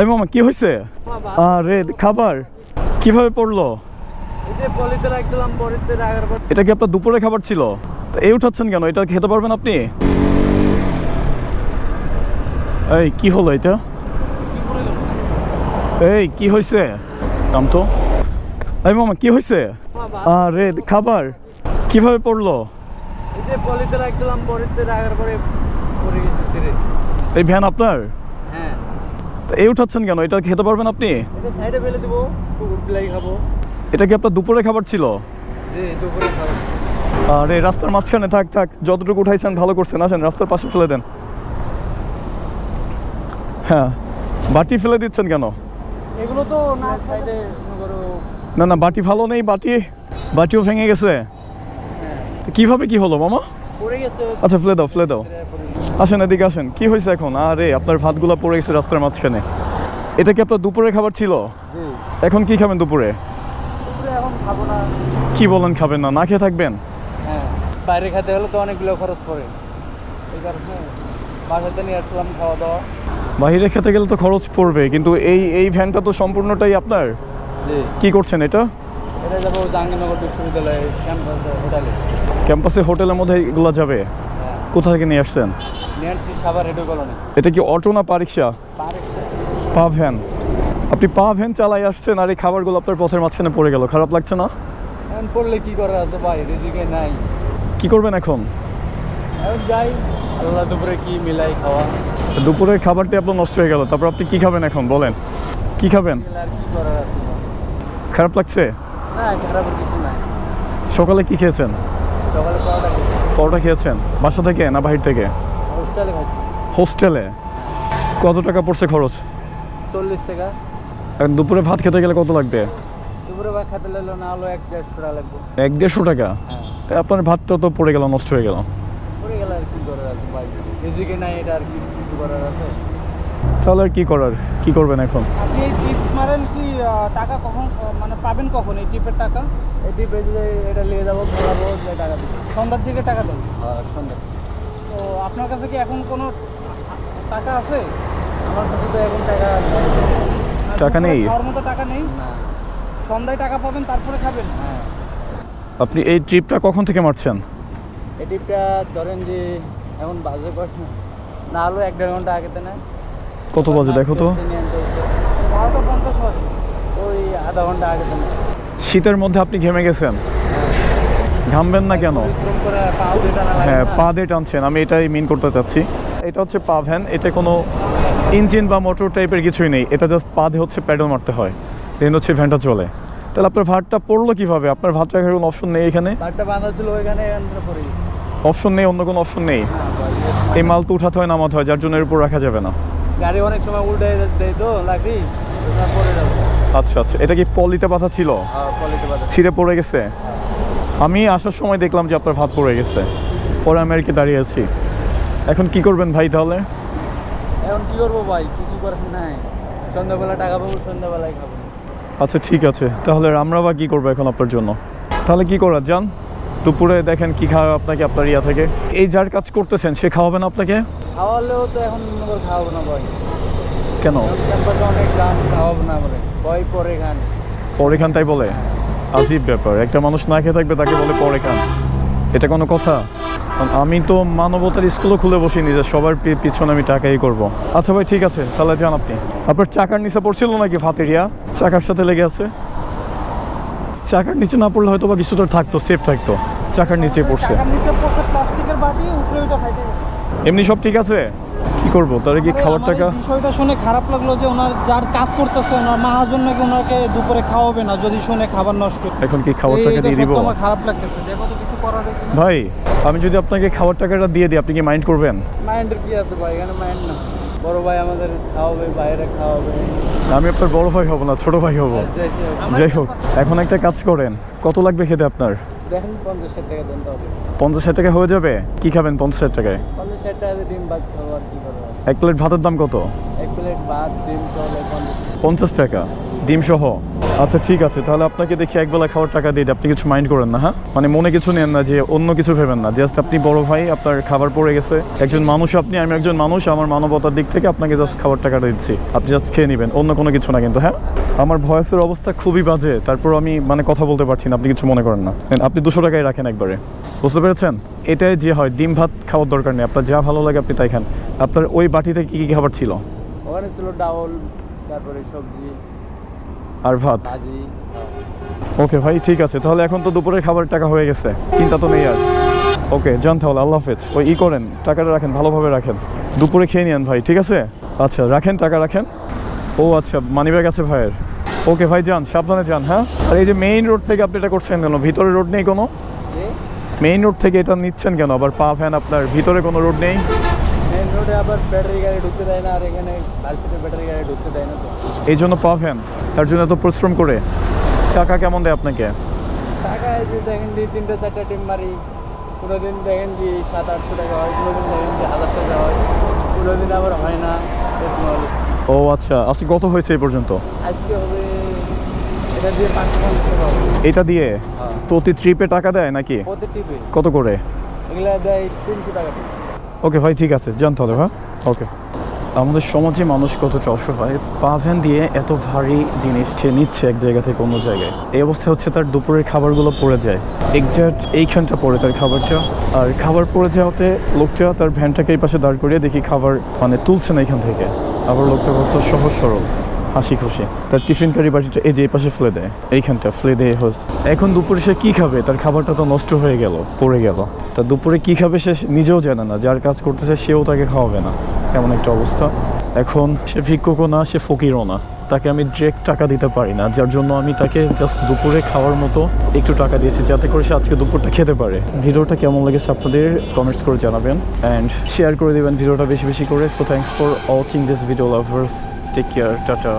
এই মামা কি হয়েছে আরে খাবার। কীভাবে পড়ল? এটা কি আপনার দুপুরে খাবার ছিল? এই উঠাচ্ছেন কেন? এটা খেতে পারবেন আপনি? এই কি হলো এটা? এই কি হয়েছে নাম তো। এই মামা কি হয়েছে আরে খাবার। কীভাবে পড়ল? এই যে পলিতে এই উঠাচ্ছেন কেন? এটা খেতে পারবেন আপনি? এটা সাইডে ফেলে দেবো খাব। এটা কি আপনার দুপুরে খাবার ছিল? দুপুরে আর এই রাস্তার মাঝখানে থাক থাক যতটুকু উঠাইছেন ভালো করছেন। আসেন রাস্তার পাশে ফেলে দেন। হ্যাঁ বাটি ফেলে দিচ্ছেন কেন? এগুলো তো না সাইডে না না বাটি ভালো নেই বাটি। বাটিও ভেঙে গেছে। কীভাবে কি হলো মামা? পড়ে আচ্ছা ফেলে দাও ফেলে দাও। আসেন এদিকে আসেন। কি হয়েছে এখন? আরে আপনার ভাতগুলো পড়ে গেছে রাস্তার মাঝখানে। এটা কি আপনার দুপুরে খাবার ছিল? এখন কি খাবেন দুপুরে? কি বলেন খাবেন না? না খেয়ে থাকবেন? হ্যাঁ বাইরে খেতে হলে তো অনেকগুলো খরচ পড়ে। এই কারণে বাসাতে নিয়ে আসলাম খাওয়া দাওয়া বাইরে খেতে গেলে তো খরচ পড়বে কিন্তু এই এই ভ্যানটা তো সম্পূর্ণটাই আপনার? কি করছেন এটা? এটা যাব জাহাঙ্গীরনগর বিশ্ববিদ্যালয়ে ক্যাম্পাসে হোটেলে। ক্যাম্পাসে হোটেলের মধ্যে এগুলো যাবে? হ্যাঁ। কোথা থেকে নিয়ে আসছেন? এটা কি অটো না পা রিক্সা পা ভ্যান। আপনি পা ভ্যান চালাই আসছেন আর এই খাবারগুলো আপনার পথের মাঝখানে পড়ে গেল। খারাপ লাগছে না? এখন পড়লে কি করার আছে ভাই? রিজিকে নাই। কি করবেন এখন? যাই আল্লাহ দুপুরে কি মিলাই খাওয়া। দুপুরের খাবারটি আপনার নষ্ট হয়ে গেল। তারপর আপনি কি খাবেন এখন? বলেন। কি খাবেন? খারাপ লাগছে? না খারাপের কিছু নাই। সকালে কি খেয়েছেন? সকালে পরোটা খেয়েছেন? বাসা থেকে না বাহির থেকে? হোস্টেলে হোস্টেলে? কত টাকা পড়ছে খরচ? চল্লিশ টাকা। এখন দুপুরে ভাত খেতে গেলে কত লাগবে? দুপুরে বা খেতে লাগল না হলো এক দেড়শো টাকা লাগবে। এক দেড়শো টাকা? হ্যাঁ। তাই আপনার ভাতটা তো পড়ে গেল নষ্ট হয়ে গেল। পড়ে গেলে আর কি করার আছে ভাই? নাই এটা আর কি কিছু করার আছে? তাহলে আর কি করার? কি করবেন এখন? আপনি টিপ মারেন কি টাকা কখন মানে পাবেন কখন এই টিপের টাকা? এই টিপে যদি এটা নিয়ে যাব ঘোরাবো যে টাকা দিবো। সন্ধ্যার দিকে টাকা দেন। আর সন্ধ্যা তো আপনার কাছে কি এখন কোনো টাকা আছে? আমার কাছে তো এখন টাকা। টাকা নেই? খাওয়ার মতো টাকা নেই? না। সন্ধ্যায় টাকা পাবেন তারপরে খাবেন? হ্যাঁ। আপনি এই ট্রিপটা কখন থেকে মারছেন? এই ট্রিপটা ধরেন যে এখন বাজে কর না হলো এক দেড় ঘণ্টা আগেতে না। কত বাজে দেখো তো। বারোটা পঞ্চাশ বাজে। ওই আধা ঘণ্টা আগেতে না। শীতের মধ্যে আপনি ঘেমে গেছেন? ঘামবেন না কেন? লাগে হ্যাঁ পা দিয়ে টানছেন আমি এটাই মিন করতে চাচ্ছি। এটা হচ্ছে পা ভ্যান এতে কোনো ইঞ্জিন বা মোটর টাইপের কিছুই নেই। এটা জাস্ট পা দিয়ে হচ্ছে প্যাডেল মারতে হয়। দেন হচ্ছে ভ্যানটা চলে। তাহলে আপনার ভাতটা পড়ল কীভাবে? আপনার ভাত রাখার কোনো অপশন নেই এখানে? অপশন নেই অন্য কোনো অপশন নেই? এই মাল তো উঠাতে হয় নামাতে হয় যার জন্য এর উপর রাখা যাবে না। গাড়ি অনেক সময় উল্টে দেয় তো যাবে। আচ্ছা আচ্ছা। এটা কি পলিতে বাঁধা ছিল? ছিঁড়ে পড়ে গেছে? আমি আসার সময় দেখলাম যে আপনার ভাত পড়ে গেছে। পরে আমি আর কি দাঁড়িয়ে আছি। এখন কি করবেন ভাই তাহলে? এখন কি করব ভাই? কিছু করার নাই। সন্ধ্যাবেলা টাকা পাবো সন্ধ্যাবেলায় খাব। আচ্ছা ঠিক আছে। তাহলে আমরা বা কী করব এখন আপনার জন্য? তাহলে কি করা যান? দুপুরে দেখেন কি খাওয়া আপনাকে আপনার ইয়া থেকে। এই যার কাজ করতেছেন সে খাওয়াবেন আপনাকে? খাওয়ালেও তো এখন খাওয়াবো না ভাই। কেন? অনেক দাম খাওয়াবো না বলে। ভয় পরে খান পরে খান তাই বলে? আজীব ব্যাপার। একটা মানুষ না খেয়ে থাকবে তাকে বলে পরে খান এটা কোনো কথা? আমি তো মানবতার স্কুলও খুলে বসিনি যে সবার পিছনে আমি টাকাই করব। আচ্ছা ভাই ঠিক আছে তাহলে যান আপনি। আপনার চাকার নিচে পড়ছিল নাকি ফাতেরিয়া? চাকার সাথে লেগে আছে? চাকার নিচে না পড়লে হয়তো বা কিছু তো থাকতো। সেফ থাকতো চাকার নিচে পড়ছে এমনি সব ঠিক আছে? করব? তাহলে কি খাবার টাকা বিষয়টা শুনে খারাপ লাগল যে ওনার যার কাজ করতেছে ওনার মাহাজন নাকি ওনাকে দুপুরে খাওয়াবে না যদি শুনে খাবার নষ্ট এখন কি খাবার টাকা দিয়ে দিব? আমার খারাপ লাগতেছে। দেখো তো কিছু করার নেই। ভাই আমি যদি আপনাকে খাবার টাকাটা দিয়ে দিই আপনি কি মাইন্ড করবেন? মাইন্ডের কি আছে ভাই? এখানে মাইন্ড না। বড় ভাই আমাদের খাওয়াবে বাইরে খাওয়াবে। আমি আপনার বড় ভাই হব না ছোট ভাই হব। যাই হোক, এখন একটা কাজ করেন। কত লাগবে খেতে আপনার? দেখেন পঞ্চাশ ষাট টাকা দেন পঞ্চাশ টাকা হয়ে যাবে? কি খাবেন পঞ্চাশ টাকায়? পঞ্চাশ টাকা ডিম ভাত খাব আর কি এক প্লেট ভাতের দাম কত? এক প্লেট ভাত ডিম পঞ্চাশ টাকা। ডিম সহ? আচ্ছা ঠিক আছে। তাহলে আপনাকে দেখি একবেলা খাওয়ার টাকা দিয়ে দিই। আপনি কিছু মাইন্ড করেন না হ্যাঁ? মানে মনে কিছু নেন না যে অন্য কিছু ভেবেন না। জাস্ট আপনি বড় ভাই আপনার খাবার পড়ে গেছে। একজন মানুষ আপনি আমি একজন মানুষ আমার মানবতার দিক থেকে আপনাকে জাস্ট খাবার টাকাটা দিচ্ছি। আপনি জাস্ট খেয়ে নেবেন অন্য কোনো কিছু না কিন্তু হ্যাঁ? আমার ভয়েসের অবস্থা খুবই বাজে তারপর আমি মানে কথা বলতে পারছি না আপনি কিছু মনে করেন না। আপনি দুশো টাকায় রাখেন একবারে। বুঝতে পেরেছেন? এটাই যে হয় ডিম ভাত খাওয়ার দরকার নেই। আপনার যা ভালো লাগে আপনি তাই খান। আপনার ওই বাটিতে কী কী খাবার ছিল? ওখানে ছিল ডাউল তারপরে সবজি আর ভাত? ভাজি। ওকে ভাই ঠিক আছে। তাহলে এখন তো দুপুরের খাবার টাকা হয়ে গেছে। চিন্তা তো নেই আর। ওকে যান তাহলে আল্লাহ হাফেজ। ওই ই করেন টাকাটা রাখেন ভালোভাবে রাখেন। দুপুরে খেয়ে নিন ভাই ঠিক আছে? আচ্ছা রাখেন টাকা রাখেন। ও আচ্ছা মানি ব্যাগ আছে ভাইয়ের। ওকে ভাই যান সাবধানে যান হ্যাঁ? আর এই যে মেইন রোড থেকে আপনি এটা করছেন কেন? ভিতরে রোড নেই কোনো? মেইন রোড থেকে এটা নিচ্ছেন কেন? আবার পা ফ্যান আপনার ভিতরে কোনো রোড নেই? মেন রোডে আবার ব্যাটারি গাড়ি ঢুকতে দেয় না আর এখানে ব্যাটারি গাড়ি ঢুকতে দেয় না তো। এই জন্য পা ফ্যান তার জন্য এত পরিশ্রম করে। টাকা কেমন দেয় আপনাকে? টাকা এই যে দেখেন যে তিনটে চারটে টিম মারি কোনো দিন দেখেন যে সাত আটশো টাকা হয় কোনো দিন দেখেন যে হাজার টাকা হয় কোনো দিন আবার হয় না এরকম হলে। ও আচ্ছা আজকে কত হয়েছে এই পর্যন্ত? আজকে হবে এটা দিয়ে পাঁচশো পঞ্চাশ টাকা হবে। এটা দিয়ে? হ্যাঁ। প্রতি ট্রিপে টাকা দেয় নাকি? প্রতি কত করে? এগুলা দেয় তিনশো টাকা। ওকে ভাই, ঠিক আছে যান তাহলে হ্যাঁ? ওকে আমাদের সমাজে মানুষ কতটা অসহায় পা ভ্যান দিয়ে এত ভারী জিনিস সে নিচ্ছে এক জায়গা থেকে অন্য জায়গায়। এই অবস্থা হচ্ছে তার দুপুরের খাবারগুলো পড়ে যায়। এক্সাক্ট এইখানটা পড়ে তার খাবারটা। আর খাবার পড়ে যাওয়াতে লোকটা তার ভ্যানটাকে এই পাশে দাঁড় করিয়ে দেখি খাবার মানে তুলছে না এখান থেকে। আবার লোকটা কত সহজ সরল। হাসি খুশি। তার টিফিন কারি বাটিটা এই যে এই পাশে ফেলে দেয়। এইখানটা ফেলে দেয় হোস। এখন দুপুরে সে কি খাবে? তার খাবারটা তো নষ্ট হয়ে গেল, পড়ে গেল। তা দুপুরে কি খাবে সে নিজেও জানে না। যার কাজ করতেছে সেও তাকে খাওয়াবে না। এমন একটা অবস্থা। এখন সে ভিক্ষকও না, সে ফকিরও না। তাকে আমি ডিরেক্ট টাকা দিতে পারি না, যার জন্য আমি তাকে জাস্ট দুপুরে খাওয়ার মতো একটু টাকা দিয়েছি, যাতে করে সে আজকে দুপুরটা খেতে পারে। ভিডিওটা কেমন লেগেছে আপনাদের কমেন্টস করে জানাবেন অ্যান্ড শেয়ার করে দেবেন ভিডিওটা বেশি বেশি করে। So thanks for watching this video lovers take care tata